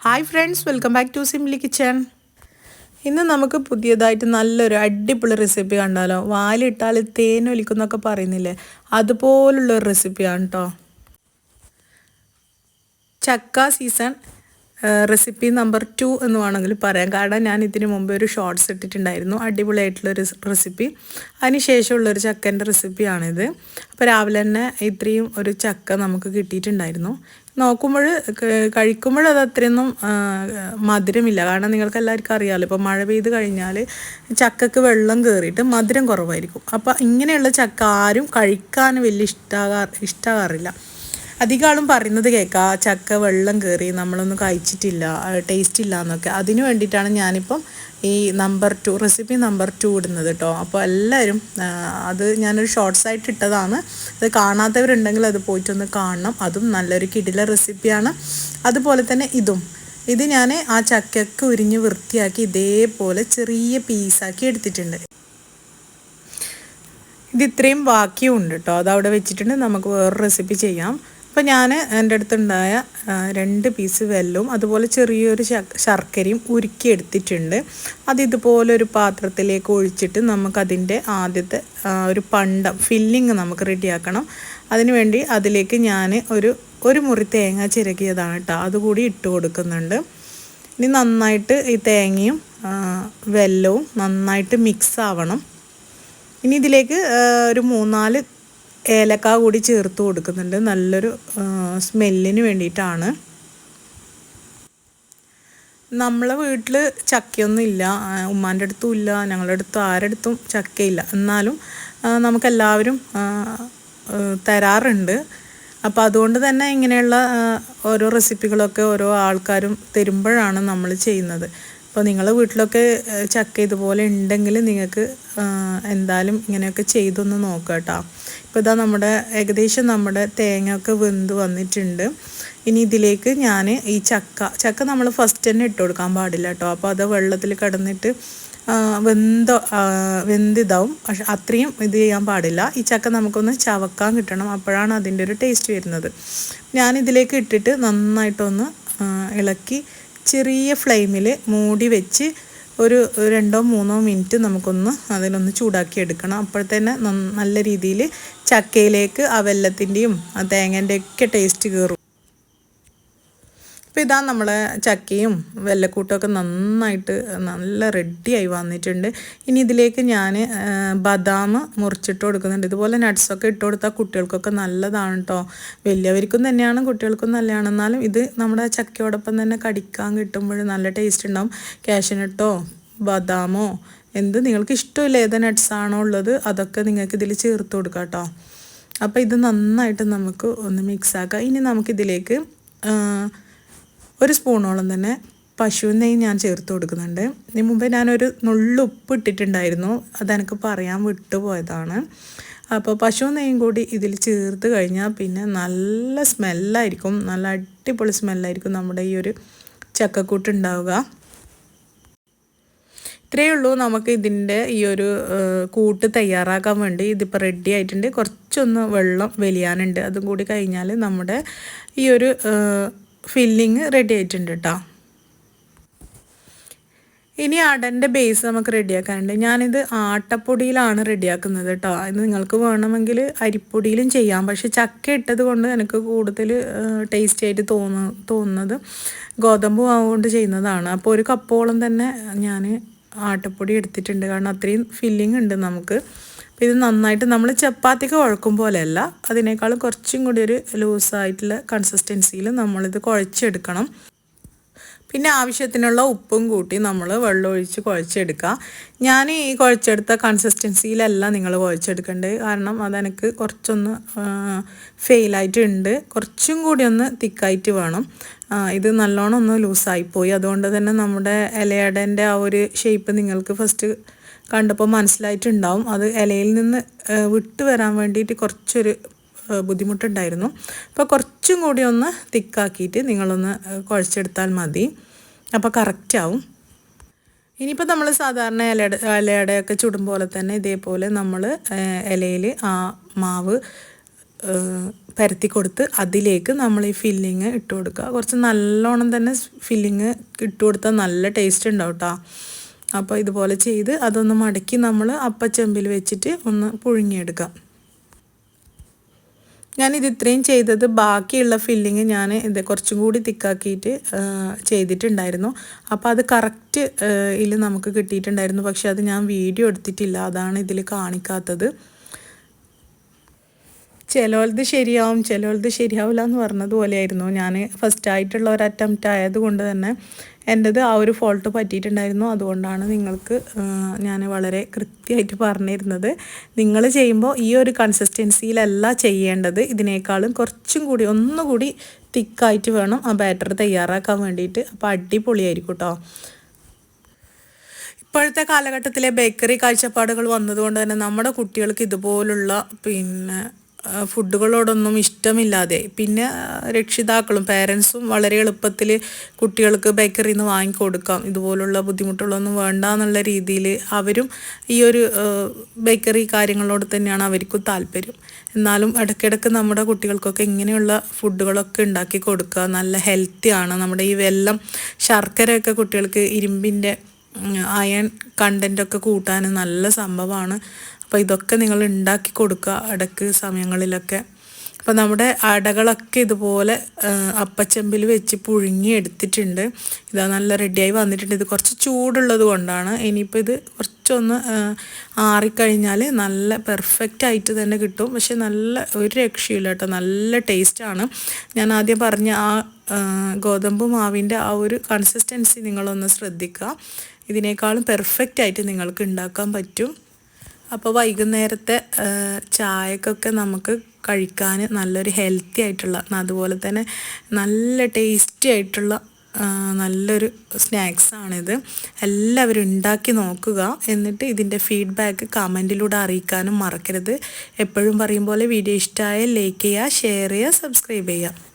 Hi friends welcome back to Simly kitchen ഇന്ന് നമുക്ക് പുതിയതായിട്ട് നല്ലൊരു അടിപൊളി റെസിപ്പി കണ്ടാലോ? വാലിട്ടാൽ തേനൊലിക്കുന്നൊക്കെ പറയുന്നില്ലേ? അതുപോലുള്ളൊരു റെസിപ്പിയാണ് കേട്ടോ ചക്ക സീസൺ റെസിപ്പി നമ്പർ ടു എന്ന് വേണമെങ്കിൽ പറയാം. കാരണം ഞാൻ ഇതിനു മുമ്പ് ഒരു ഷോർട്ട്സ് ഇട്ടിട്ടുണ്ടായിരുന്നു. അടിപൊളിയായിട്ടുള്ളൊരു റെസിപ്പി അതിന് ശേഷമുള്ളൊരു ചക്കന്റെ റെസിപ്പിയാണിത് അപ്പോൾ രാവിലെ തന്നെ ഇത്രയും ഒരു ചക്ക നമുക്ക് കിട്ടിയിട്ടുണ്ടായിരുന്നു. നോക്കുമ്പോൾ കഴിക്കുമ്പോൾ അത് അത്രയൊന്നും മധുരമില്ല. കാരണം നിങ്ങൾക്ക് എല്ലാവർക്കും അറിയാമല്ലോ ഇപ്പോൾ മഴ പെയ്ത് കഴിഞ്ഞാൽ ചക്കക്ക് വെള്ളം കയറിയിട്ട് മധുരം കുറവായിരിക്കും. അപ്പോൾ ഇങ്ങനെയുള്ള ചക്ക ആരും കഴിക്കാൻ വലിയ ഇഷ്ടമാകാ ഇഷ്ടമാകാറില്ല അധികം ആളും പറയുന്നത് കേൾക്കാം ചക്ക വെള്ളം കയറി നമ്മളൊന്നും കഴിച്ചിട്ടില്ല ടേസ്റ്റ് ഇല്ല എന്നൊക്കെ. അതിന് വേണ്ടിയിട്ടാണ് ഞാനിപ്പം ഈ number two recipe number two ഇടുന്നത് കേട്ടോ അപ്പോൾ എല്ലാവരും അത് ഞാനൊരു ഷോർട്ട്സ് ആയിട്ട് ഇട്ടതാണ്. അത് കാണാത്തവരുണ്ടെങ്കിൽ അത് പോയിട്ടൊന്ന് കാണണം. അതും നല്ലൊരു കിടില റെസിപ്പിയാണ് അതുപോലെ തന്നെ ഇതും. ഇത് ഞാൻ ആ ചക്കയ്ക്ക് ഉരിഞ്ഞ് വൃത്തിയാക്കി ഇതേപോലെ ചെറിയ പീസാക്കി എടുത്തിട്ടുണ്ട്. ഇത് ഇത്രയും ബാക്കിയും ഉണ്ട് കേട്ടോ അതവിടെ വെച്ചിട്ടുണ്ട്. നമുക്ക് വേറൊരു റെസിപ്പി ചെയ്യാം. അപ്പോൾ ഞാൻ എന്റെ അടുത്തുണ്ടായ രണ്ട് പീസ് വെല്ലവും അതുപോലെ ചെറിയൊരു ശർക്കരയും ഉരുക്കി എടുത്തിട്ടുണ്ട്. അത് ഇതുപോലെ ഒരു പാത്രത്തിലേക്ക് ഒഴിച്ചിട്ട് നമുക്കതിന്റെ ആദ്യത്തെ ഒരു പണ്ടം ഫില്ലിങ് നമുക്ക് റെഡിയാക്കണം. അതിനുവേണ്ടി അതിലേക്ക് ഞാൻ ഒരു ഒരു മുറി തേങ്ങ ചിരകിയതാണ് കേട്ടോ. അതുകൂടി ഇട്ട് കൊടുക്കുന്നുണ്ട്. ഇനി നന്നായിട്ട് ഈ തേങ്ങയും വെല്ലവും നന്നായിട്ട് മിക്സ് ആവണം. ഇനി ഇതിലേക്ക് ഒരു മൂന്നാൽ ഏലക്ക കൂടി ചേർത്ത് കൊടുക്കുന്നുണ്ട്. നല്ലൊരു സ്മെല്ലിന് വേണ്ടിയിട്ടാണ്. നമ്മളെ വീട്ടിൽ ചക്കയൊന്നും ഇല്ല. ഉമ്മാന്റെ അടുത്തും ഇല്ല. ഞങ്ങളുടെ അടുത്തും ആരുടെ അടുത്തും ചക്കയില്ല. എന്നാലും നമുക്കെല്ലാവരും തരാറുണ്ട്. അപ്പോൾ അതുകൊണ്ട് തന്നെ ഇങ്ങനെയുള്ള ഓരോ റെസിപ്പികളൊക്കെ ഓരോ ആൾക്കാരും തരുമ്പോഴാണ് നമ്മൾ ചെയ്യുന്നത്. അപ്പോൾ നിങ്ങളുടെ വീട്ടിലൊക്കെ ചക്ക ഇതുപോലെ ഉണ്ടെങ്കിൽ നിങ്ങൾക്ക് എന്തായാലും ഇങ്ങനെയൊക്കെ ചെയ്തൊന്ന് നോക്കുക കേട്ടോ. ഇപ്പോൾ ഇതാ നമ്മുടെ ഏകദേശം നമ്മുടെ തേങ്ങയൊക്കെ വെന്ത് വന്നിട്ടുണ്ട്. ഇനി ഇതിലേക്ക് ഞാൻ ഈ ചക്ക ചക്ക നമ്മൾ ഫസ്റ്റ് തന്നെ ഇട്ട് കൊടുക്കാൻ പാടില്ല കേട്ടോ. അപ്പോൾ അത് വെള്ളത്തിൽ കിടന്നിട്ട് വെന്ത വെന്തിതാവും. പക്ഷെ അത്രയും ഇത് ചെയ്യാൻ പാടില്ല. ഈ ചക്ക നമുക്കൊന്ന് ചവക്കാൻ കിട്ടണം. അപ്പോഴാണ് അതിന്റെ ഒരു ടേസ്റ്റ് വരുന്നത്. ഞാനിതിലേക്ക് ഇട്ടിട്ട് നന്നായിട്ടൊന്ന് ഇളക്കി ചെറിയ ഫ്ലെയിമിൽ മൂടി വെച്ച് ഒരു രണ്ടോ മൂന്നോ മിനിറ്റ് നമുക്കൊന്ന് അതിലൊന്ന് ചൂടാക്കി എടുക്കണം. അപ്പോഴത്തേന് നല്ല രീതിയിൽ ചക്കയിലേക്ക് ആ വെല്ലത്തിന്റെയും ആ തേങ്ങേന്റെയൊക്കെ ടേസ്റ്റ് കയറും അപ്പോൾ ഇതാ നമ്മളെ ചക്കയും വെല്ലക്കൂട്ടമൊക്കെ നന്നായിട്ട് നല്ല റെഡിയായി വന്നിട്ടുണ്ട്. ഇനി ഇതിലേക്ക് ഞാൻ ബദാം മുറിച്ചിട്ട് കൊടുക്കുന്നുണ്ട്. ഇതുപോലെ നട്ട്സൊക്കെ ഇട്ട് കൊടുത്താൽ കുട്ടികൾക്കൊക്കെ നല്ലതാണ് കേട്ടോ വലിയവർക്കും തന്നെയാണ് കുട്ടികൾക്കും നല്ലതാണ്. എന്നാലും ഇത് നമ്മുടെ ചക്കയോടൊപ്പം തന്നെ കടിക്കാൻ കിട്ടുമ്പോൾ നല്ല ടേസ്റ്റ് ഉണ്ടാവും. കാഷ്യനട്ടോ ബദാമോ എന്ത് നിങ്ങൾക്ക് ഇഷ്ടമില്ല ഏത് നട്ട്സാണോ ഉള്ളത് അതൊക്കെ നിങ്ങൾക്ക് ഇതിൽ ചേർത്ത് കൊടുക്കാം കേട്ടോ അപ്പോൾ ഇത് നന്നായിട്ട് നമുക്ക് ഒന്ന് മിക്സ് ആക്കാം. ഇനി നമുക്കിതിലേക്ക് ഒരു സ്പൂണോളം തന്നെ പശു നെയ്യ് ഞാൻ ചേർത്ത് കൊടുക്കുന്നുണ്ട്. ഇതിന് മുമ്പേ ഞാനൊരു നുള്ളു ഉപ്പ് ഇട്ടിട്ടുണ്ടായിരുന്നു. അതെനിക്ക് പറയാൻ വിട്ടുപോയതാണ് അപ്പോൾ പശു നെയ്യും കൂടി ഇതിൽ ചേർത്ത് കഴിഞ്ഞാൽ പിന്നെ നല്ല സ്മെല്ലായിരിക്കും. നല്ല അടിപൊളി സ്മെല്ലായിരിക്കും നമ്മുടെ ഈ ഒരു ചക്കക്കൂട്ട് ഉണ്ടാവുക. ഇത്രയേ ഉള്ളൂ നമുക്ക് ഇതിന്റെ ഈ ഒരു കൂട്ട് തയ്യാറാക്കാൻ വേണ്ടി ഇതിപ്പോൾ റെഡി ആയിട്ടുണ്ട്. കുറച്ചൊന്ന് വെള്ളം വലിയാനുണ്ട് അതും കൂടി കഴിഞ്ഞാൽ നമ്മുടെ ഈ ഒരു ഫില്ലിങ് റെഡി ആയിട്ടുണ്ട് കേട്ടോ ഇനി അടന്റെ ബേസ് നമുക്ക് റെഡിയാക്കാനുണ്ട് ഞാനിത് ആട്ടപ്പൊടിയിലാണ് റെഡിയാക്കുന്നത് കേട്ടോ ഇത് നിങ്ങൾക്ക് വേണമെങ്കിൽ അരിപ്പൊടിയിലും ചെയ്യാം. പക്ഷെ ചക്ക ഇട്ടത് കൊണ്ട് എനിക്ക് കൂടുതൽ ടേസ്റ്റി ആയിട്ട് തോന്നു തോന്നുന്നത് ഗോതമ്പ് മാവ് കൊണ്ട് ചെയ്യുന്നതാണ്. അപ്പോൾ ഒരു കപ്പോളം തന്നെ ഞാൻ ആട്ടപ്പൊടി എടുത്തിട്ടുണ്ട്. കാരണം അത്രയും ഫില്ലിംഗ് ഉണ്ട് നമുക്ക്. ഇത് നന്നായിട്ട് നമ്മൾ ചപ്പാത്തിക്ക് കുഴക്കും പോലെയല്ല അതിനേക്കാളും കുറച്ചും കൂടി ഒരു ലൂസായിട്ടുള്ള കൺസിസ്റ്റൻസിയിൽ നമ്മളിത് കുഴച്ചെടുക്കണം. പിന്നെ ആവശ്യത്തിനുള്ള ഉപ്പും കൂട്ടി നമ്മൾ വെള്ളം ഒഴിച്ച് കുഴച്ചെടുക്കുക ഞാൻ ഈ കുഴച്ചെടുത്ത കൺസിസ്റ്റൻസിയിലല്ല നിങ്ങൾ കുഴച്ചെടുക്കേണ്ടത് കാരണം അതെനിക്ക് കുറച്ചൊന്ന് ഫെയിലായിട്ടുണ്ട്. കുറച്ചും കൂടി ഒന്ന് തിക്കായിട്ട് വേണം. ഇത് നല്ലോണം ഒന്ന് ലൂസായിപ്പോയി. അതുകൊണ്ട് തന്നെ നമ്മുടെ ഇലയടന്റെ ആ ഒരു ഷേപ്പ് നിങ്ങൾക്ക് ഫസ്റ്റ് കണ്ടപ്പോൾ മനസ്സിലായിട്ടുണ്ടാവും. അത് ഇലയിൽ നിന്ന് വിട്ട് വരാൻ വേണ്ടിയിട്ട് കുറച്ചൊരു ബുദ്ധിമുട്ടുണ്ടായിരുന്നു. അപ്പോൾ കുറച്ചും കൂടി ഒന്ന് തിക്കാക്കിയിട്ട് നിങ്ങളൊന്ന് കുഴച്ചെടുത്താൽ മതി. അപ്പോൾ കറക്റ്റാവും ഇനിയിപ്പോൾ നമ്മൾ സാധാരണ ഇലയുടെ ഇലയുടെയൊക്കെ ചുടും പോലെ തന്നെ ഇതേപോലെ നമ്മൾ ഇലയിൽ ആ മാവ് പരത്തി കൊടുത്ത് അതിലേക്ക് നമ്മൾ ഈ ഫില്ലിങ് ഇട്ട് കൊടുക്കുക. കുറച്ച് നല്ലോണം തന്നെ ഫില്ലിങ് ഇട്ട് കൊടുത്താൽ നല്ല ടേസ്റ്റ് ഉണ്ടാവും കേട്ടോ. അപ്പോൾ ഇതുപോലെ ചെയ്ത് അതൊന്ന് മടക്കി നമ്മൾ അപ്പച്ചെമ്പിൽ വെച്ചിട്ട് ഒന്ന് പുഴുങ്ങിയെടുക്കാം. ഞാനിത് ഇത്രയും ചെയ്തത് ബാക്കിയുള്ള ഫില്ലിങ് ഞാൻ ഇത് കുറച്ചും കൂടി തിക്കാക്കിയിട്ട് ചെയ്തിട്ടുണ്ടായിരുന്നു. അപ്പോൾ അത് കറക്റ്റ് ഇതിൽ നമുക്ക് കിട്ടിയിട്ടുണ്ടായിരുന്നു. പക്ഷേ അത് ഞാൻ വീഡിയോ എടുത്തിട്ടില്ല. അതാണ് ഇതിൽ കാണിക്കാത്തത്. ചിലവലത് ശരിയാവും ചിലവലത് ശരിയാവില്ല എന്ന് പറഞ്ഞതുപോലെയായിരുന്നു. ഞാൻ ഫസ്റ്റ് ആയിട്ടുള്ള ഒരു അറ്റംപ്റ്റ് ആയതുകൊണ്ട് തന്നെ എന്റെത് ആ ഒരു ഫോൾട്ട് പറ്റിയിട്ടുണ്ടായിരുന്നു. അതുകൊണ്ടാണ് നിങ്ങൾക്ക് ഞാൻ വളരെ കൃത്യമായിട്ട് പറഞ്ഞിരുന്നത്. നിങ്ങൾ ചെയ്യുമ്പോൾ ഈ ഒരു കൺസിസ്റ്റൻസിയിലല്ല ചെയ്യേണ്ടത്. ഇതിനേക്കാളും കുറച്ചും കൂടി ഒന്നുകൂടി തിക്കായിട്ട് വേണം ആ ബാറ്റർ തയ്യാറാക്കാൻ വേണ്ടിയിട്ട്. അപ്പോൾ അടിപൊളിയായിരിക്കും കേട്ടോ ഇപ്പോഴത്തെ കാലഘട്ടത്തിലെ ബേക്കറി കാഴ്ചപ്പാടുകൾ വന്നതുകൊണ്ട് തന്നെ നമ്മുടെ കുട്ടികൾക്ക് ഇതുപോലുള്ള പിന്നെ ഫുഡുകളോടൊന്നും ഇഷ്ടമില്ലാതെ. പിന്നെ രക്ഷിതാക്കളും പേരൻസും വളരെ എളുപ്പത്തിൽ കുട്ടികൾക്ക് ബേക്കറിയിൽ നിന്ന് വാങ്ങിക്കൊടുക്കാം. ഇതുപോലുള്ള ബുദ്ധിമുട്ടുകളൊന്നും വേണ്ട എന്നുള്ള രീതിയിൽ അവരും ഈ ഒരു ബേക്കറി കാര്യങ്ങളോട് തന്നെയാണ് അവർക്കും താല്പര്യം. എന്നാലും ഇടയ്ക്കിടയ്ക്ക് നമ്മുടെ കുട്ടികൾക്കൊക്കെ ഇങ്ങനെയുള്ള ഫുഡുകളൊക്കെ ഉണ്ടാക്കി കൊടുക്കുക നല്ല ഹെൽത്തിയാണ് നമ്മുടെ ഈ വെല്ലം ശർക്കരയൊക്കെ കുട്ടികൾക്ക് ഇരുമ്പിന്റെ അയൺ കണ്ടന്റൊക്കെ കൂട്ടാൻ നല്ല സംഭവമാണ്. അപ്പോൾ ഇതൊക്കെ നിങ്ങൾ ഉണ്ടാക്കി കൊടുക്കുക അടക്ക് സമയങ്ങളിലൊക്കെ. അപ്പോൾ നമ്മുടെ അടകളൊക്കെ ഇതുപോലെ അപ്പച്ചെമ്പിൽ വെച്ച് പുഴുങ്ങി എടുത്തിട്ടുണ്ട്. ഇതാ നല്ല റെഡിയായി വന്നിട്ടുണ്ട്. ഇത് കുറച്ച് ചൂടുള്ളത് കൊണ്ടാണ്. ഇനിയിപ്പോൾ ഇത് കുറച്ചൊന്ന് ആറിക്കഴിഞ്ഞാൽ നല്ല പെർഫെക്റ്റ് ആയിട്ട് തന്നെ കിട്ടും. പക്ഷെ നല്ല ഒരു രക്ഷയില്ല കേട്ടോ. നല്ല ടേസ്റ്റാണ് ഞാൻ ആദ്യം പറഞ്ഞ ആ ഗോതമ്പ് മാവിന്റെ ആ ഒരു കൺസിസ്റ്റൻസി നിങ്ങളൊന്ന് ശ്രദ്ധിക്കുക. ഇതിനേക്കാളും പെർഫെക്റ്റ് ആയിട്ട് നിങ്ങൾക്ക് ഉണ്ടാക്കാൻ പറ്റും. അപ്പോൾ വൈകുന്നേരത്തെ ചായക്കൊക്കെ നമുക്ക് കഴിക്കാൻ നല്ലൊരു ഹെൽത്തി ആയിട്ടുള്ള അതുപോലെ തന്നെ നല്ല ടേസ്റ്റി ആയിട്ടുള്ള നല്ലൊരു സ്നാക്സാണിത് എല്ലാവരും ഉണ്ടാക്കി നോക്കുക. എന്നിട്ട് ഇതിന്റെ ഫീഡ്ബാക്ക് കമന്റിലൂടെ അറിയിക്കാനും മറക്കരുത്. എപ്പോഴും പറയും പോലെ വീഡിയോ ഇഷ്ടമായ ലൈക്ക് ചെയ്യുക ഷെയർ ചെയ്യുക സബ്സ്ക്രൈബ് ചെയ്യുക.